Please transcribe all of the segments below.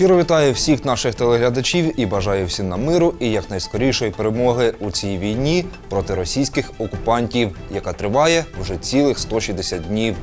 Щиро вітаю всіх наших телеглядачів і бажаю всім нам миру і якнайскорішої перемоги у цій війні проти російських окупантів, яка триває вже цілих 160 днів.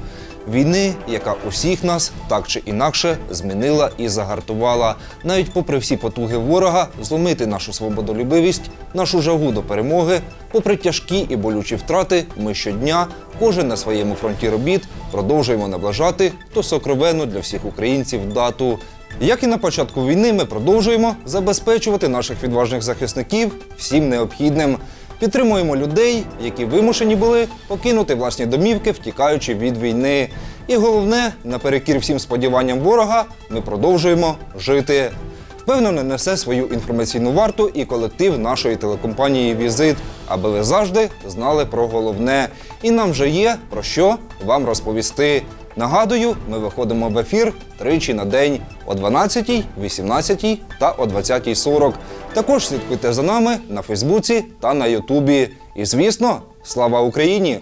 Війни, яка усіх нас так чи інакше змінила і загартувала, навіть попри всі потуги ворога, зломити нашу свободолюбивість, нашу жагу до перемоги, попри тяжкі і болючі втрати, ми щодня, кожен на своєму фронті робіт, продовжуємо наближати ту сокровенну для всіх українців дату. Як і на початку війни, ми продовжуємо забезпечувати наших відважних захисників всім необхідним. Підтримуємо людей, які вимушені були покинути власні домівки, втікаючи від війни. І головне, наперекір всім сподіванням ворога, ми продовжуємо жити. Впевнено, несе свою інформаційну варту і колектив нашої телекомпанії Візит, аби ви завжди знали про головне. І нам вже є про що вам розповісти. Нагадую, ми виходимо в ефір тричі на день о 12, 18 та о 20.40. Також слідкуйте за нами на Фейсбуці та на Ютубі. І звісно, слава Україні!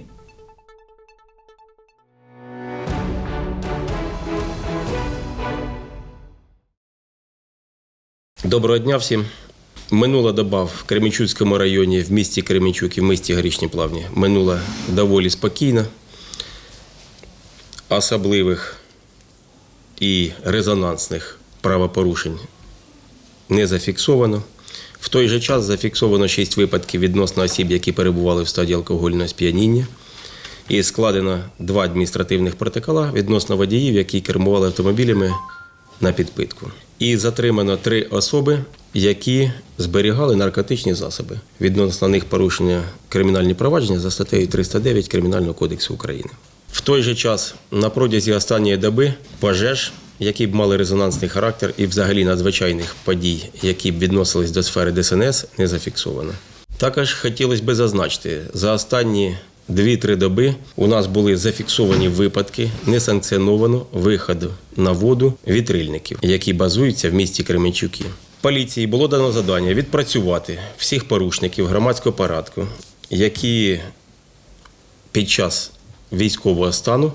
Доброго дня всім. Минула доба в Кременчуцькому районі, в місті Кременчук і в місті Горішні Плавні. Минула доволі спокійно. Особливих і резонансних правопорушень не зафіксовано. В той же час зафіксовано 6 випадків відносно осіб, які перебували в стадії алкогольного сп'яніння. І складено два адміністративних протокола відносно водіїв, які кермували автомобілями на підпитку. І затримано три особи, які зберігали наркотичні засоби. Відносно них порушення кримінальні провадження за статтею 309 Кримінального кодексу України. В той же час на протязі останньої доби пожеж, які б мали резонансний характер, і взагалі надзвичайних подій, які б відносились до сфери ДСНС, не зафіксовано. Також хотілося б зазначити, за останні 2-3 доби у нас були зафіксовані випадки несанкціонованого виходу на воду вітрильників, які базуються в місті Кременчуки. Поліції було дано завдання відпрацювати всіх порушників громадського порядку, які під час військового стану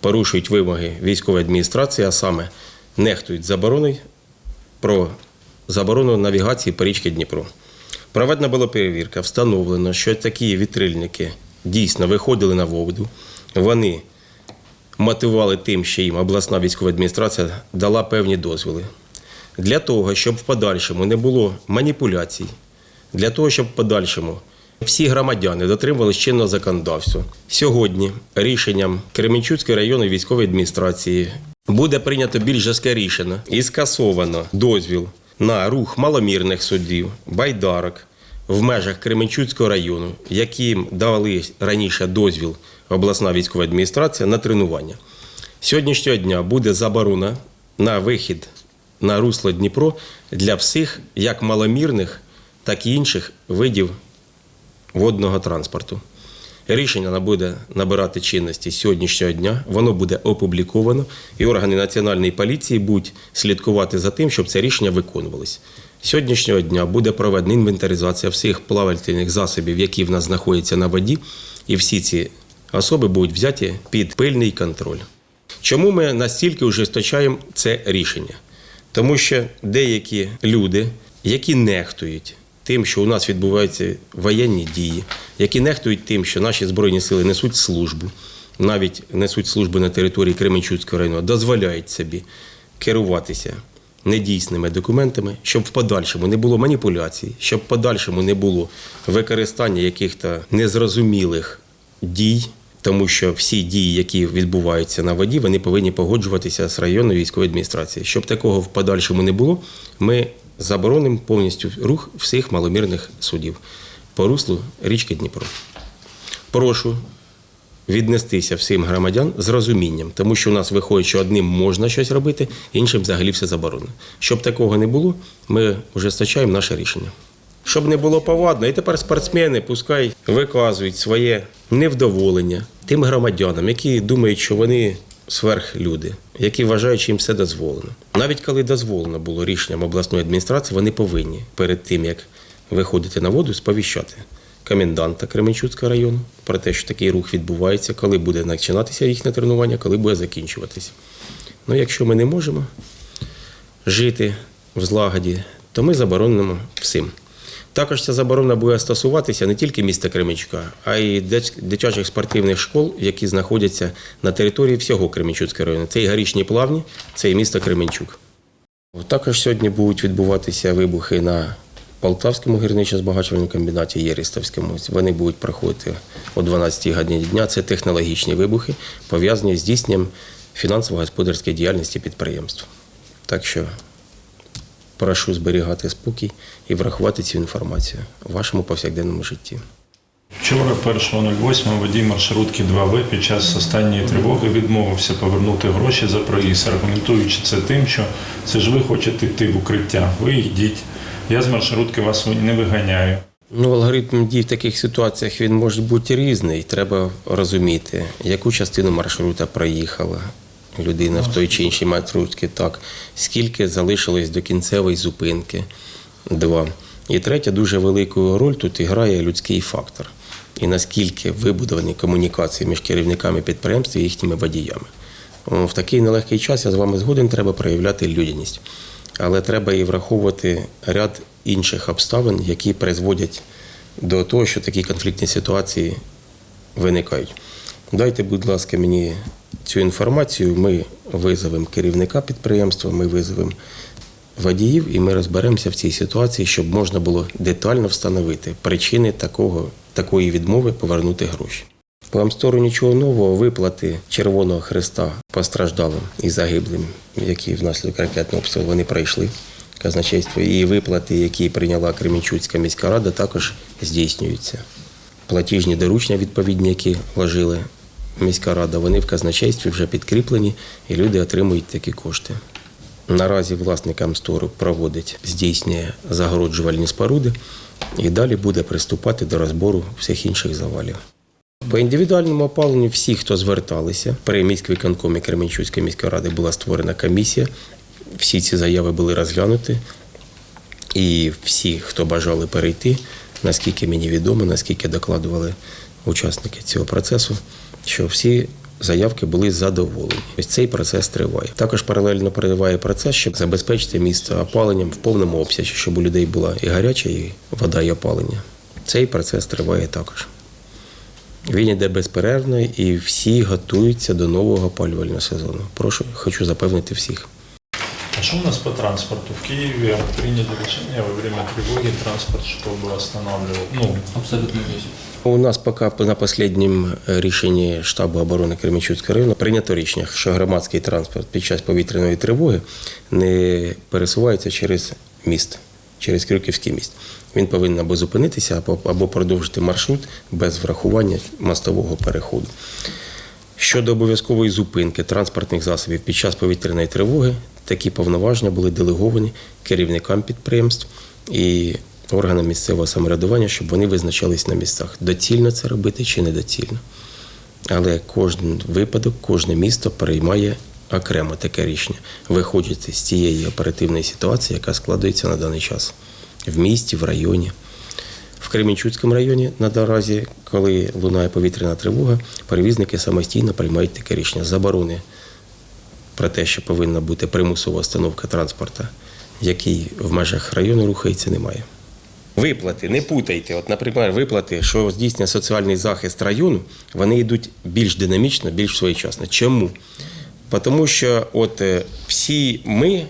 порушують вимоги військової адміністрації, а саме нехтують забороною про заборону навігації по річці Дніпро. Проведена була перевірка, встановлено, що такі вітрильники дійсно виходили на воду. Вони мотивували тим, що їм обласна військова адміністрація дала певні дозволи. Для того, щоб в подальшому не було маніпуляцій, для того, щоб в подальшому всі громадяни дотримувалися чинного законодавства. Сьогодні рішенням Кременчуцької районної військової адміністрації буде прийнято більш жорстке рішення і скасовано дозвіл на рух маломірних судів, байдарок в межах Кременчуцького району, яким дали раніше дозвіл обласна військова адміністрація на тренування. Сьогоднішнього дня буде заборона на вихід на русло Дніпро для всіх як маломірних, так і інших видів водного транспорту. Рішення буде набирати чинності сьогоднішнього дня, воно буде опубліковано, і органи національної поліції будуть слідкувати за тим, щоб це рішення виконувалось. Сьогоднішнього дня буде проведена інвентаризація всіх плавательних засобів, які в нас знаходяться на воді, і всі ці особи будуть взяті під пильний контроль. Чому ми настільки ужесточаємо це рішення? Тому що деякі люди, які нехтують тим, що у нас відбуваються воєнні дії, які нехтують тим, що наші збройні сили несуть службу, навіть несуть службу на території Кременчуцького району, дозволяють собі керуватися недійсними документами, щоб в подальшому не було маніпуляцій, щоб в подальшому не було використання яких-то незрозумілих дій. Тому що всі дії, які відбуваються на воді, вони повинні погоджуватися з районною військовою адміністрацією. Щоб такого в подальшому не було, ми заборонимо повністю рух всіх маломірних судів по руслу річки Дніпро. Прошу віднестися всім громадян з розумінням, тому що у нас виходить, що одним можна щось робити, іншим взагалі все заборонено. Щоб такого не було, ми ужесточаємо наше рішення. Щоб не було повадно, і тепер спортсмени пускай виказують своє невдоволення тим громадянам, які думають, що вони сверхлюди, які вважають, що їм все дозволено. Навіть коли дозволено було рішенням обласної адміністрації, вони повинні перед тим, як виходити на воду, сповіщати коменданта Кременчуцького району про те, що такий рух відбувається, коли буде починатися їхнє тренування, коли буде закінчуватися. Ну, якщо ми не можемо жити в злагоді, то ми заборонимо всім. Також ця заборона буде стосуватися не тільки міста Кременчука, а й дитячих спортивних школ, які знаходяться на території всього Кременчуцького району. Це і Гарічні Плавні, це і місто Кременчук. Також сьогодні будуть відбуватися вибухи на Полтавському гірничо-збагачувальному комбінаті Єристовському. Вони будуть проходити о 12 годині дня. Це технологічні вибухи, пов'язані з здійсненням фінансово-господарської діяльності підприємств. Так що прошу зберігати спокій і врахувати цю інформацію в вашому повсякденному житті. Вчора, 1.08, водій маршрутки 2В під час останньої тривоги відмовився повернути гроші за проїзд, аргументуючи це тим, що це ж ви хочете йти в укриття. Ви йдіть. Я з маршрутки вас не виганяю. Ну, алгоритм дій в таких ситуаціях він може бути різний. Треба розуміти, яку частину маршрута проїхала людина в той чи іншій маршрутці, так, скільки залишилось до кінцевої зупинки. Два. І третя, дуже велику роль тут грає людський фактор. І наскільки вибудовані комунікації між керівниками підприємств і їхніми водіями. В такий нелегкий час я з вами згоден, треба проявляти людяність. Але треба і враховувати ряд інших обставин, які призводять до того, що такі конфліктні ситуації виникають. Дайте, будь ласка, мені цю інформацію. Ми визовемо керівника підприємства, ми визовемо водіїв, і ми розберемося в цій ситуації, щоб можна було детально встановити причини такого, такої відмови повернути гроші. По Амстору нічого нового, виплати Червоного Христа постраждалим і загиблим, які внаслідок ракетного обстрілу вони пройшли казначейство, і виплати, які прийняла Кременчуцька міська рада, також здійснюються. Платіжні доручення відповідні, які вложили міська рада, вони в казначействі вже підкріплені, і люди отримують такі кошти. Наразі власник Амстору проводить, здійснює загороджувальні споруди і далі буде приступати до розбору всіх інших завалів. По індивідуальному опаленню всі, хто зверталися, при міськвиконкомі Кременчуцької міської ради була створена комісія. Всі ці заяви були розглянуті, і всі, хто бажали перейти, наскільки мені відомо, наскільки докладували учасники цього процесу, що всі заявки були задоволені. Ось цей процес триває. Також паралельно триває процес, щоб забезпечити місто опаленням в повному обсязі, щоб у людей була і гаряча, і вода, і опалення. Цей процес триває також. Він іде безперервно і всі готуються до нового опалювального сезону. Прошу, хочу запевнити всіх. Что у нас по транспорту? В Киеве приняли решение во время тревоги транспорт, чтобы останавливал. Ну, Абсолютно весь. У нас поки на останньому рішенні штабу оборони Кременчуцького району прийнято рішення, що громадський транспорт під час повітряної тривоги не пересувається через міст, через Крюківський міст. Він повинен або зупинитися, або, або продовжити маршрут без врахування мостового переходу. Щодо обов'язкової зупинки транспортних засобів під час повітряної тривоги, такі повноваження були делеговані керівникам підприємств і органам місцевого самоврядування, щоб вони визначались на місцях, доцільно це робити чи недоцільно. Але кожен випадок, кожне місто приймає окремо таке рішення, виходячи з цієї оперативної ситуації, яка складається на даний час в місті, в районі. В Кременчуцькому районі наразі, коли лунає повітряна тривога, перевізники самостійно приймають таке рішення заборони про те, що повинна бути примусова остановка транспорту, який в межах району рухається, немає. Виплати, не путайте. От, наприклад, виплати, що здійснює соціальний захист району, вони йдуть більш динамічно, більш своєчасно. Чому? Тому що от е, всі ми,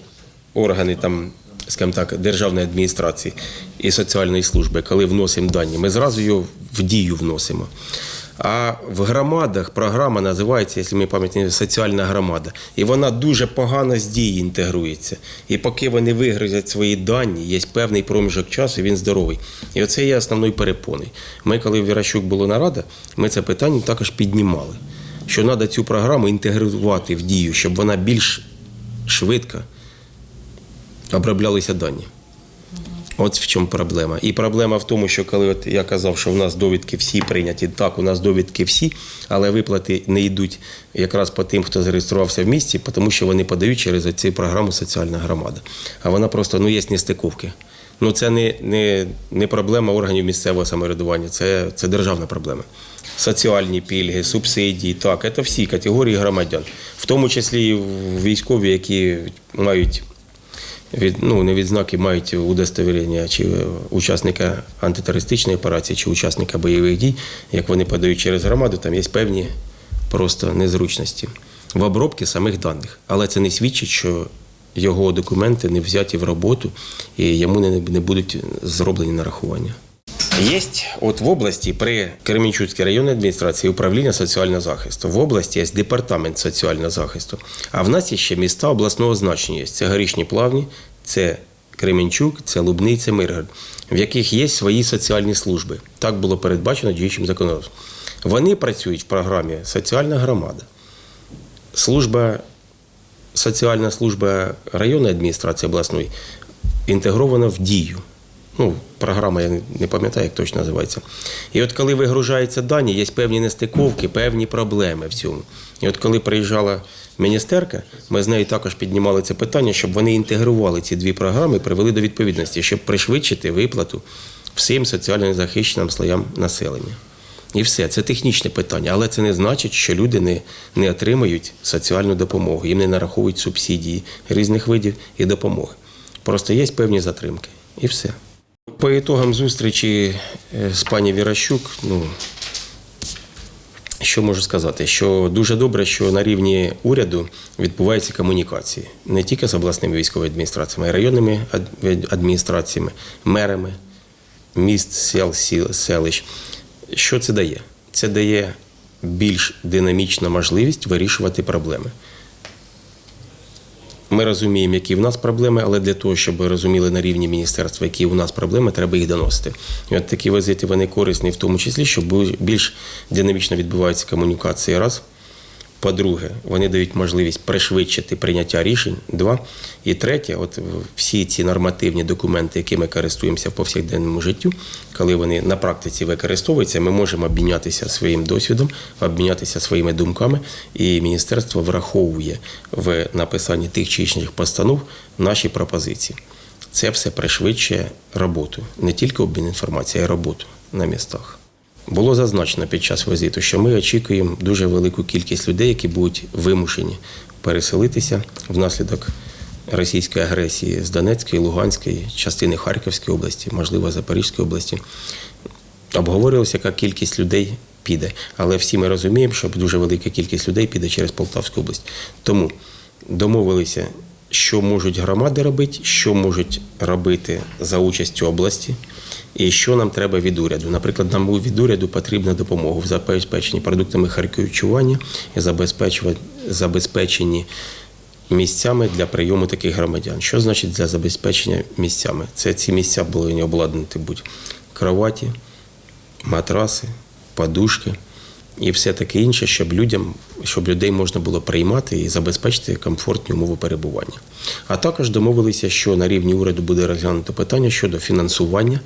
органи там, скажімо так, державної адміністрації і соціальної служби, коли вносимо дані, ми зразу його в дію вносимо. А в громадах програма називається, якщо ми пам'ятаємо, соціальна громада. І вона дуже погано з дії інтегрується. І поки вони вигрузять свої дані, є певний проміжок часу, він здоровий. І оце є основною перепоною. Ми, коли в Віращук була нарада, ми це питання також піднімали. Що треба цю програму інтегрувати в дію, щоб вона більш швидко оброблялися дані. От в чому проблема. І проблема в тому, що коли от я казав, що в нас довідки всі прийняті, так, у нас довідки всі, але виплати не йдуть якраз по тим, хто зареєструвався в місті, тому що вони подають через цю програму соціальна громада. А вона просто ну, є нестиковки. Ну, це не, не, не проблема органів місцевого самоврядування, це, це державна проблема. Соціальні пільги, субсидії, так, це всі категорії громадян, в тому числі і військові, які мають від, ну, не відзнаки мають удостовірення чи учасника антитерористичної операції, чи учасника бойових дій, як вони подають через громаду, там є певні просто незручності в обробці самих даних. Але це не свідчить, що його документи не взяті в роботу і йому не будуть зроблені нарахування. Є от в області при Кременчуцькій районній адміністрації управління соціального захисту. В області є департамент соціального захисту. А в нас є ще міста обласного значення. Це Горішні Плавні, це Кременчук, це Лубний, це Миргород, в яких є свої соціальні служби. Так було передбачено діючим законодавством. Вони працюють в програмі Соціальна громада. Служба соціальна служба районної адміністрації обласної інтегрована в дію. Ну, програма, я не- пам'ятаю, як точно називається. І от коли вигружаються дані, є певні нестиковки, певні проблеми в цьому. І от коли приїжджала міністерка, ми з нею також піднімали це питання, щоб вони інтегрували ці дві програми і привели до відповідності, щоб пришвидшити виплату всім соціально захищеним слоям населення. І все, це технічне питання, але це не значить, що люди не, не отримають соціальну допомогу, їм не нараховують субсидії різних видів і допомоги. Просто є певні затримки. І все. По ітогам зустрічі е, з пані Віращук, ну, що можу сказати? Що дуже добре, що на рівні уряду відбуваються комунікації не тільки з обласними військовими адміністраціями, а й районними ад- адміністраціями, мерами міст, сел, сіл, селищ. Що це дає? Це дає більш динамічну можливість вирішувати проблеми. Ми розуміємо, які в нас проблеми, але для того, щоб розуміли на рівні міністерства, які у нас проблеми, треба їх доносити. І от такі візити вони корисні, в тому числі, щоб більш динамічно відбуваються комунікації. Раз. По-друге, вони дають можливість пришвидшити прийняття рішень. Два. І третє, от всі ці нормативні документи, якими користуємося в повсякденному життю, коли вони на практиці використовуються, ми можемо обмінятися своїм досвідом, обмінятися своїми думками, і міністерство враховує в написанні тих чи інших постанов наші пропозиції. Це все пришвидшує роботу, не тільки обмін інформацією, а й роботу на містах. Було зазначено під час візиту, що ми очікуємо дуже велику кількість людей, які будуть вимушені переселитися внаслідок російської агресії з Донецької, Луганської, частини Харківської області, можливо, Запорізької області. Обговорювалося, яка кількість людей піде. Але всі ми розуміємо, що дуже велика кількість людей піде через Полтавську область. Тому домовилися, що можуть громади робити, що можуть робити за участю області. І що нам треба від уряду? Наприклад, нам від уряду потрібна допомога в забезпеченні продуктами харчування і забезпеченні місцями для прийому таких громадян. Що значить для забезпечення місцями? Це ці місця повинні обладнати будь кроваті, матраси, подушки і все таке інше, щоб людям, щоб людей можна було приймати і забезпечити комфортні умови перебування. А також домовилися, що на рівні уряду буде розглянуто питання щодо фінансування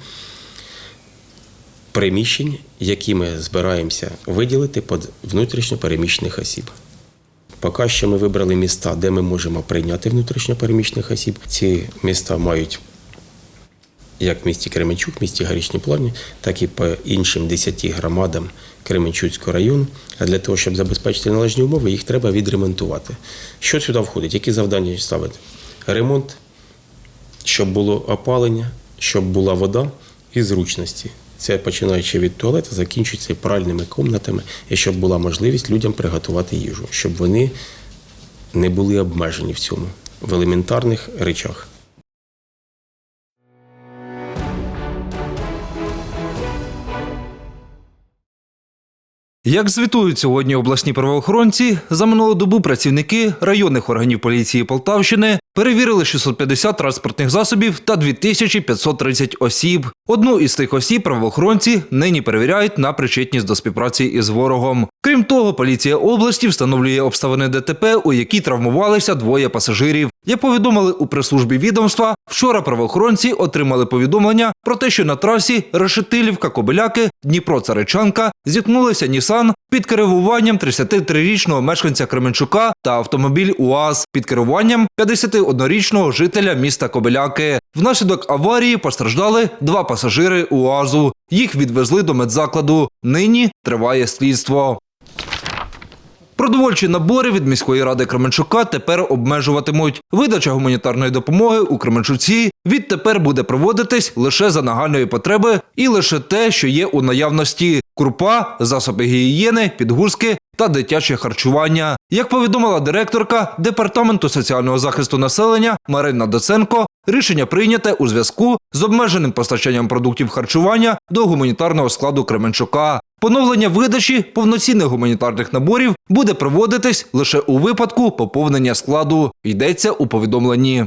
приміщень, які ми збираємося виділити під внутрішньо переміщених осіб. Поки що ми вибрали міста, де ми можемо прийняти внутрішньо переміщених осіб. Ці міста мають як в місті Кременчук, в місті Горішні Плавні, так і по іншим 10 громадам Кременчуцького району. А для того, щоб забезпечити належні умови, їх треба відремонтувати. Що сюди входить? Які завдання ставити? Ремонт, щоб було опалення, щоб була вода і зручності. Це починаючи від туалету, закінчується пральними комнатами, і щоб була можливість людям приготувати їжу, щоб вони не були обмежені в цьому в елементарних речах. Як звітують сьогодні обласні правоохоронці, за минулу добу працівники районних органів поліції Полтавщини перевірили 650 транспортних засобів та 2530 осіб. Одну із тих осіб правоохоронці нині перевіряють на причетність до співпраці із ворогом. Крім того, поліція області встановлює обставини ДТП, у якій травмувалися двоє пасажирів. Як повідомили у прес-службі відомства, вчора правоохоронці отримали повідомлення про те, що на трасі Решетилівка Кобиляки Дніпро Царичанка зіткнулися Нісан під керуванням 33-річного мешканця Кременчука та автомобіль УАЗ під керуванням 51-річного жителя міста Кобиляки. Внаслідок аварії постраждали два пасажири УАЗу. Їх відвезли до медзакладу. Нині триває слідство. Продовольчі набори від міської ради Кременчука тепер обмежуватимуть. Видача гуманітарної допомоги у Кременчуці відтепер буде проводитись лише за нагальної потреби і лише те, що є у наявності: крупа, засоби гігієни, підгузки та дитяче харчування. Як повідомила директорка департаменту соціального захисту населення Марина Доценко, рішення прийняте у зв'язку з обмеженим постачанням продуктів харчування до гуманітарного складу Кременчука. Поновлення видачі повноцінних гуманітарних наборів буде проводитись лише у випадку поповнення складу. Йдеться у повідомленні.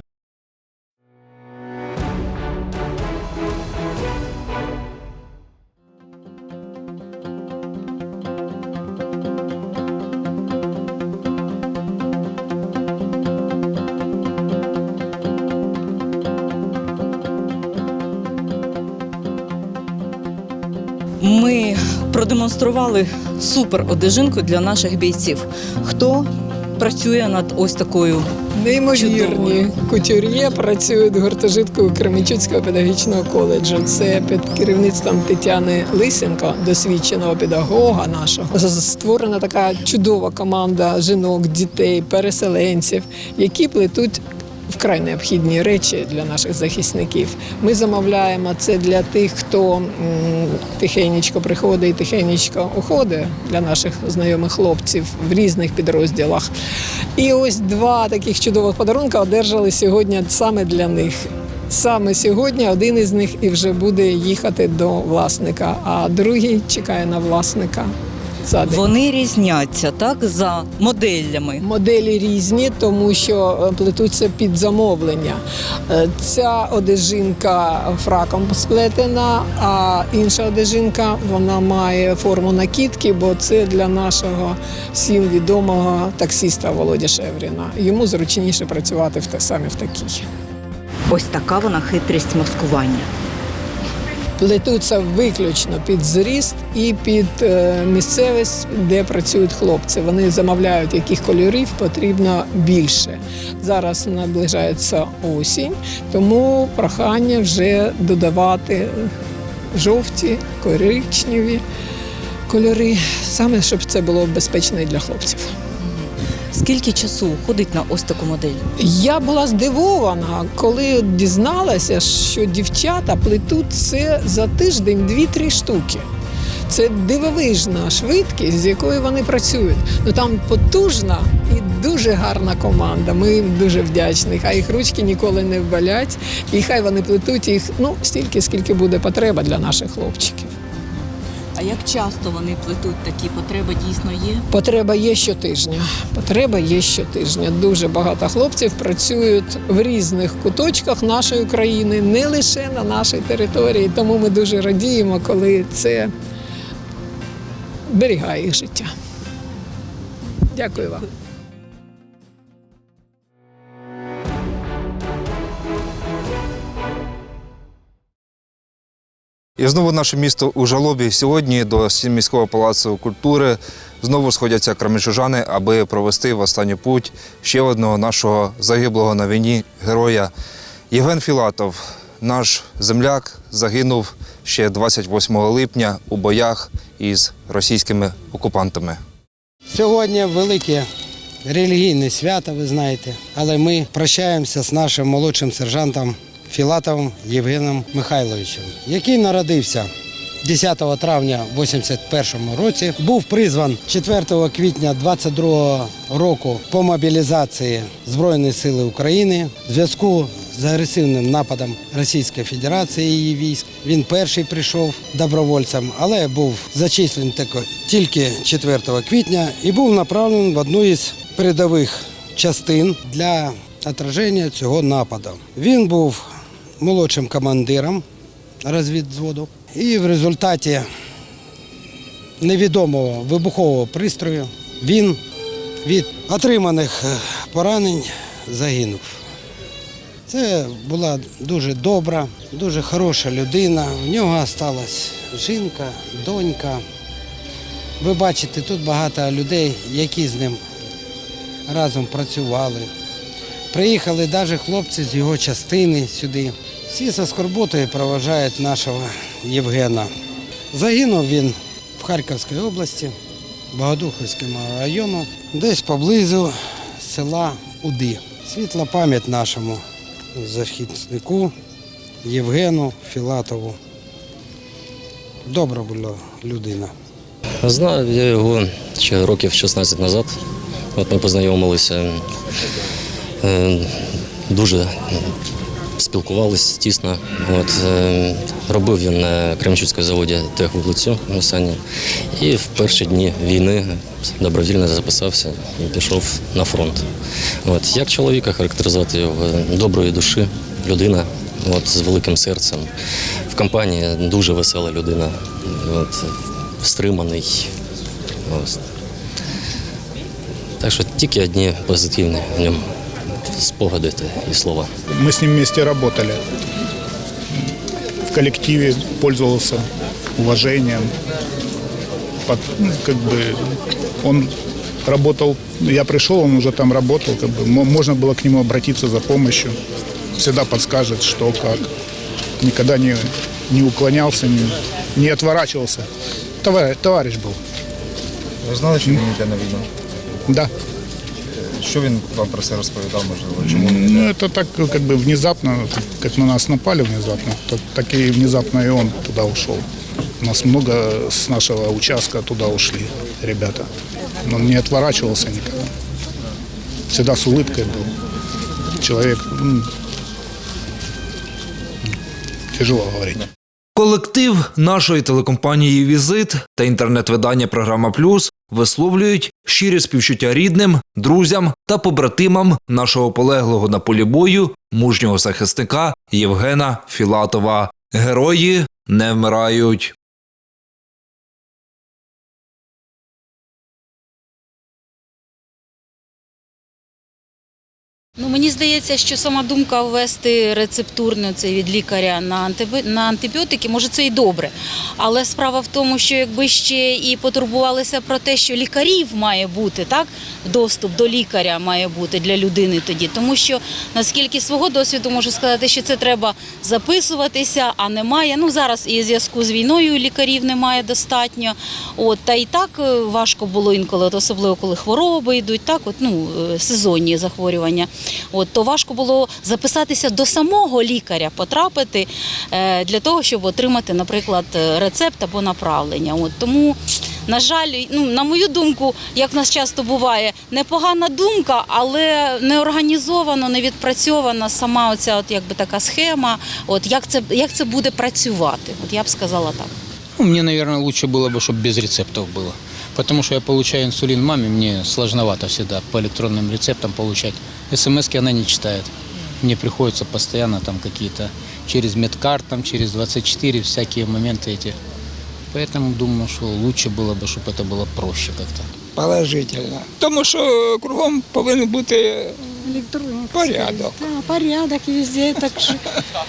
Продемонстрували супер одежинку для наших бійців. Хто працює над ось такою? Неймовірні кутюр'є працюють гуртожитку Кременчуцького педагогічного коледжу. Це під керівництвом Тетяни Лисенко, досвідченого педагога нашого. Створена така чудова команда жінок, дітей, переселенців, які плетуть. Вкрай необхідні речі для наших захисників. Ми замовляємо це для тих, хто тихенечко приходить і тихенечко уходить для наших знайомих хлопців в різних підрозділах. І ось два таких чудових подарунка одержали сьогодні саме для них. Саме сьогодні один із них і вже буде їхати до власника, а другий чекає на власника. День. Вони різняться так за моделями. Моделі різні, тому що е, плетуться під замовлення. Е, Ця одежинка фраком сплетена, а інша одежинка вона має форму накидки, бо це для нашого всім відомого таксіста Володя Шевріна. Йому зручніше працювати в саме в такій. Ось така вона хитрість маскування. Плетуться виключно під зріст і під е, місцевість, де працюють хлопці. Вони замовляють, яких кольорів потрібно більше. Зараз наближається осінь, тому прохання вже додавати жовті, коричневі кольори, саме щоб це було безпечно і для хлопців. Скільки часу уходить на ось таку модель? Я була здивована, коли дізналася, що дівчата плетуть це за тиждень дві-три штуки. Це дивовижна швидкість, з якою вони працюють. Ну там потужна і дуже гарна команда. Ми їм дуже вдячні. Хай їх ручки ніколи не вбалять, і хай вони плетуть їх ну стільки, скільки буде потреба для наших хлопчиків. Як часто вони плетуть такі потреби дійсно є? Потреба є щотижня. Потреба є щотижня. Дуже багато хлопців працюють в різних куточках нашої країни, не лише на нашій території. Тому ми дуже радіємо, коли це берігає їх життя. Дякую вам. І знову наше місто у жалобі. Сьогодні до міського палацу культури знову сходяться кременчужани, аби провести в останню путь ще одного нашого загиблого на війні героя. Євген Філатов, наш земляк, загинув ще 28 липня у боях із російськими окупантами. Сьогодні велике релігійне свято, ви знаєте, але ми прощаємося з нашим молодшим сержантом Філатовим Євгеном Михайловичем, який народився 10 травня 81 році, був призван 4 квітня 22 року по мобілізації Збройної сили України в зв'язку з агресивним нападом Російської Федерації і її військ. Він перший прийшов добровольцем, але був зачислений тільки 4 квітня і був направлений в одну із передових частин для отраження цього нападу. Він був молодшим командиром розвідзводу і в результаті невідомого вибухового пристрою він від отриманих е, поранень загинув. Це була дуже добра, дуже хороша людина. В нього залишилась жінка, донька. Ви бачите, тут багато людей, які з ним разом працювали. Приїхали навіть хлопці з його частини сюди. Всі зі скорботою проважають нашого Євгена. Загинув він в Харківській області Богодухівського району, десь поблизу села Уди. Світла пам'ять нашому захиснику Євгену Філатову. Добра була людина. Знаю я його ще років 16 назад. От ми познайомилися. Е, Дуже спілкувалися тісно. От, е, робив він на Кременчуцькому заводі техвуглецю Мусані. І в перші дні війни добровільно записався і пішов на фронт. От, як чоловіка характеризувати його доброї душі, людина от, з великим серцем. В компанії дуже весела людина, от, стриманий. Ось. Так що тільки одні позитивні в ньому спогади та і слова. Мы с ним вместе работали. В коллективе пользовался уважением. Под- ну, как бы он работал, я пришел, он уже там работал, как бы мо- можно было к нему обратиться за помощью. Всегда подскажет, что, как. Никогда не, не уклонялся, не, не отворачивался. Товарищ, товарищ был. Ви знали, що він йде на війну? Да. Що він вам про це розповідав, можливо? Чому Ну, это так как бы внезапно, как на нас напали внезапно, так, так и внезапно и он туда ушел. У нас много с нашего участка туда ушли ребята. Но он не отворачивался никогда. Всегда с улыбкой был. Человек, м, тяжело говорить. Колектив нашої телекомпанії Візит та інтернет-видання Програма Плюс висловлюють щирі співчуття рідним, друзям та побратимам нашого полеглого на полі бою мужнього захисника Євгена Філатова. Герої не вмирають. Ну, мені здається, що сама думка ввести рецептурно це від лікаря на, антибіотики, може це і добре. Але справа в тому, що якби ще і потурбувалися про те, що лікарів має бути, так, доступ до лікаря має бути для людини тоді. Тому що наскільки свого досвіду можу сказати, що це треба записуватися, а немає. Ну зараз і в зв'язку з війною лікарів немає достатньо. От та і так е, важко було інколи, особливо коли хвороби йдуть, так от ну е, сезонні захворювання. От то важко було записатися до самого лікаря, потрапити е, для того, щоб отримати, наприклад, е, рецепт або направлення. От тому. На жаль, ну на мою думку, як в нас часто буває, непогана думка, але не організовано, не відпрацьована сама оця, от якби така схема. От як це як це буде працювати? От я б сказала так. Ну, мне, наверное, лучше было бы, чтобы без рецептов было. Потому что я получаю инсулин маме, мне сложновато всегда по электронным рецептам получать. смс она не читает. Мне приходится постоянно там какие-то через медкарт, там, через 24, всякие моменты эти. Поэтому думаю, что лучше было бы, чтобы это было проще как-то. Положительно. Тому що кругом повинен бути порядок. Да, порядок везде. Так, що,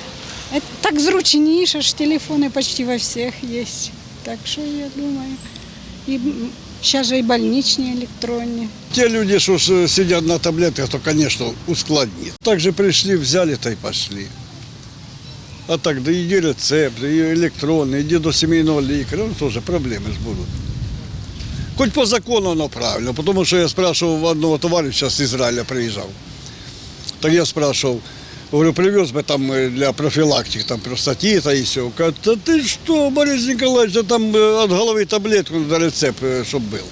Е, так зручніше ж телефони почти во всіх є. Так що я думаю. І зараз же і больничні електронні. Те люди, что ж сидят на таблетках, то, конечно, ускладнит. Так же пришли, взяли, то и пошли. А так, да иди рецепт, и электронный, иди до семейного лікаря, ну тоже проблемы ж будут. Хоть по закону оно правильно, потому что я спрашивал у одного товарища с Израиля приезжал. Так я спрашивал, говорю, привез бы там э, для профилактики, там простатита и все. Говорит, да ты что, Борис Николаевич, да там э, от головы таблетку на рецепт, чтобы был.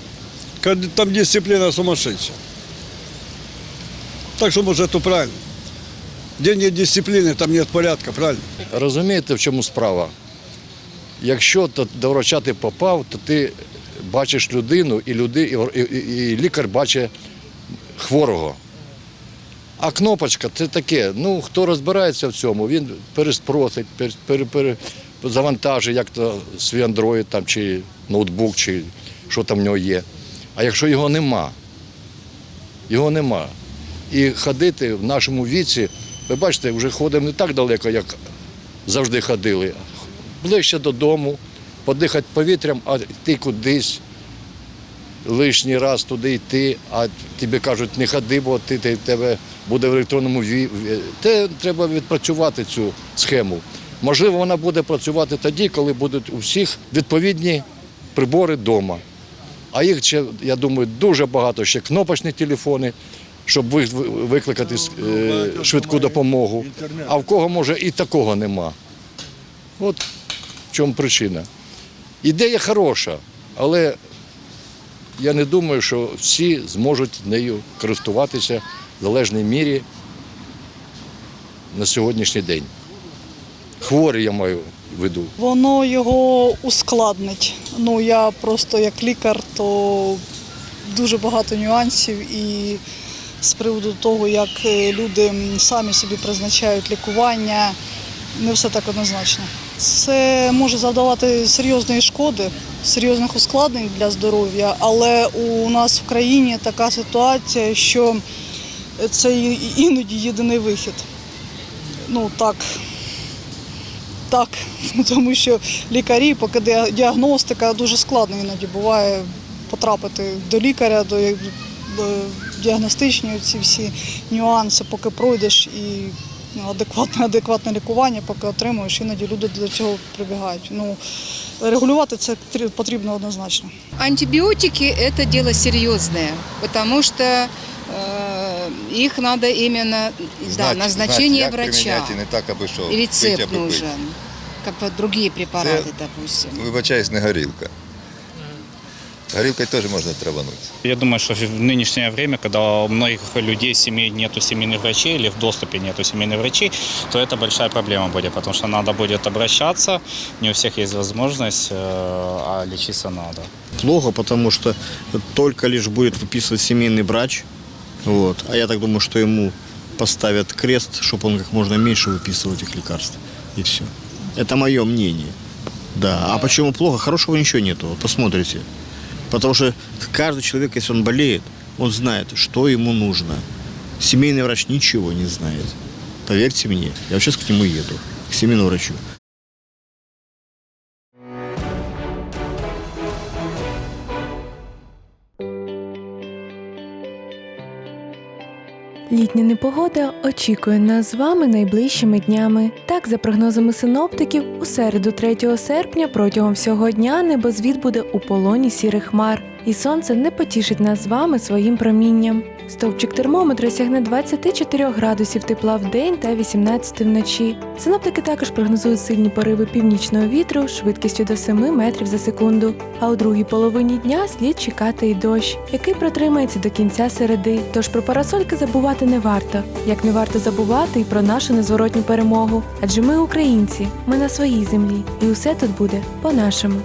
Говорит, Там дисциплина сумасшедшая. Так что, может, это правильно. Где нет дисциплины, там нет порядка, правильно? Розумієте, в чому справа? Якщо то до врача ти попав, то ти бачиш людину, і, люди, і, і, і лікар бачить хворого. А кнопочка це таке. Ну, хто розбирається в цьому, він переспросить, пер, пер, пер, завантажить як то свій андроїд там, чи ноутбук, чи що там в нього є. А якщо його нема, його нема. І ходити в нашому віці, ви бачите, вже ходимо не так далеко, як завжди ходили. Ближче додому, подихати повітрям, а йти кудись. Лишній раз туди йти, а тобі кажуть, не ходи, бо ти тебе буде в електронному Те треба відпрацювати цю схему. Можливо, вона буде працювати тоді, коли будуть у всіх відповідні прибори вдома. А їх ще, я думаю, дуже багато ще кнопочні телефони, щоб викликати е, швидку допомогу. А в кого може і такого нема. От в чому причина. Ідея хороша, але я не думаю, що всі зможуть нею користуватися в залежній мірі на сьогоднішній день. Хворі я маю в виду. Воно його ускладнить. Ну я просто як лікар, то дуже багато нюансів і з приводу того, як е, люди самі собі призначають лікування, не все так однозначно. Це може завдавати серйозної шкоди, серйозних ускладнень для здоров'я, але у нас в країні така ситуація, що це іноді єдиний вихід. Ну так, так, тому що лікарі, поки діагностика дуже складно іноді буває потрапити до лікаря, до е, діагностичні ці всі нюанси, поки пройдеш і ну, адекватне, адекватне лікування, поки отримуєш, іноді люди до цього прибігають. Ну, регулювати це потрібно однозначно. Это дело серьезное, потому что э, их надо именно да, назначение врача. не так, аби що. Рецепт аби пить. нужен, как вот другие препараты, допустим. Вибачаюсь, не горілка. Горілкою теж можна траванути. Я думаю, что в нынешнее время, когда у многих людей семей нету семейных врачей или в доступе нету семейных врачей, то это большая проблема будет, потому что надо будет обращаться, не у всех есть возможность, э, а лечиться надо. Плохо, потому что только лишь будет выписывать семейный врач, вот, а я так думаю, что ему поставят крест, чтобы он как можно меньше выписывал этих лекарств, и все. Это мое мнение. Да, а почему плохо? Хорошего ничего нету, вот посмотрите. Потому что каждый человек, если он болеет, он знает, что ему нужно. Семейный врач ничего не знает. Поверьте мне, я сейчас к нему еду, к семейному врачу. Літня непогода очікує нас з вами найближчими днями. Так, за прогнозами синоптиків, у середу 3 серпня протягом всього дня небозвід буде у полоні сірих хмар, і сонце не потішить нас з вами своїм промінням. Стовпчик термометра сягне 24 градусів тепла в день та 18 вночі. Синоптики також прогнозують сильні пориви північного вітру швидкістю до 7 метрів за секунду. А у другій половині дня слід чекати й дощ, який протримається до кінця середи. Тож про парасольки забувати не варто, як не варто забувати і про нашу незворотню перемогу. Адже ми українці, ми на своїй землі, і усе тут буде по-нашому.